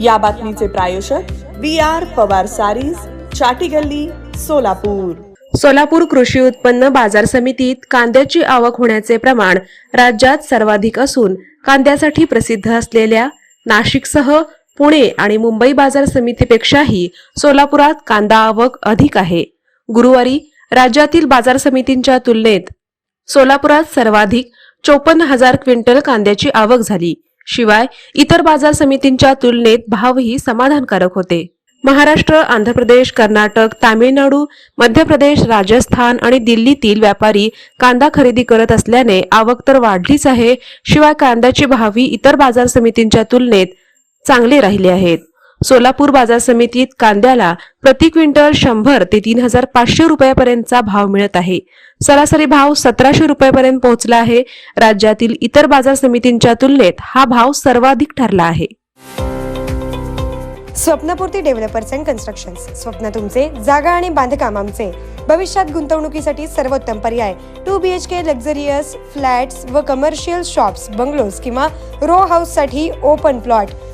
या बातमीचे प्रायोजक व्ही आर पवार सारीज चाटी गल्ली सोलापूर. सोलापूर कृषी उत्पन्न बाजार समितीत कांद्याची आवक होण्याचे प्रमाण राज्यात सर्वाधिक असून कांद्यासाठी प्रसिद्ध असलेल्या नाशिकसह पुणे आणि मुंबई बाजार समितीपेक्षाही सोलापुरात कांदा आवक अधिक आहे. गुरुवारी राज्यातील बाजार समितींच्या तुलनेत सोलापुरात सर्वाधिक चोपन्न हजार क्विंटल कांद्याची आवक झाली. शिवाय इतर बाजार समितींच्या तुलनेत भावही समाधानकारक होते. महाराष्ट्र आंध्र प्रदेश कर्नाटक तामिळनाडू मध्य प्रदेश राजस्थान आणि दिल्लीतील व्यापारी कांदा खरेदी करत असल्याने आवक तर वाढलीच आहे शिवाय कांद्याचे भावही इतर बाजार समितींच्या तुलनेत चांगले राहिले आहेत सोलापूर बाजार समितीत कांद्याला प्रति क्विंटल शंभर ते तीन हजार पाचशे रुपयापर्यंतचा भाव मिळत आहे. सरासरी भाव सतराशे रुपयापर्यंत पोहोचला आहे. राज्यातील इतर बाजार समितींच्या तुलनेत हा भाव सर्वाधिक ठरला आहे. स्वप्नपूर्ती डेव्हलपर्स अँड कन्स्ट्रक्शन स्वप्न तुमचे जागा आणि बांधकाम आमचे. भविष्यात गुंतवणुकीसाठी सर्वोत्तम पर्याय. Two B H K luxurious flats व कमर्शियल शॉप्स बंगलोज किंवा रो हाऊससाठी ओपन प्लॉट.